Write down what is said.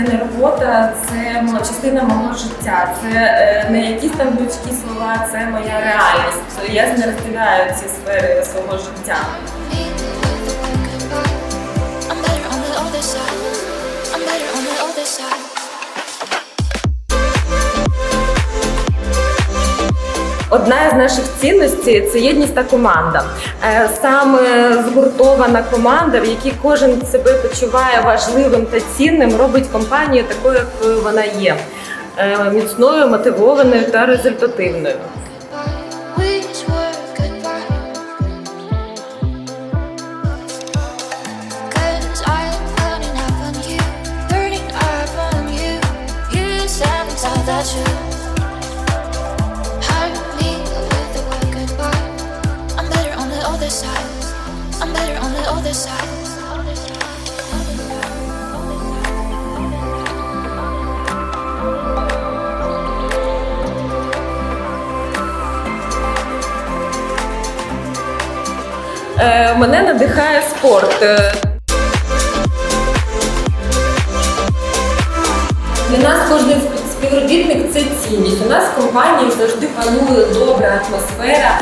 не робота, це частина мого життя. Це е, не якісь там людські слова, це моя реальність. Я не розділяю ці сфери свого життя. I'm better on the other side. Одна із наших цінностей це єдність та команда. Е, Саме згуртована команда, в якій кожен себе почуває важливим та цінним, робить компанію такою, якою вона є. Е, Міцною, мотивованою та результативною. Wish Е, Мене надихає спорт. Е, Для нас кожен співробітник це цінність. У нас в компанії завжди панує добра атмосфера.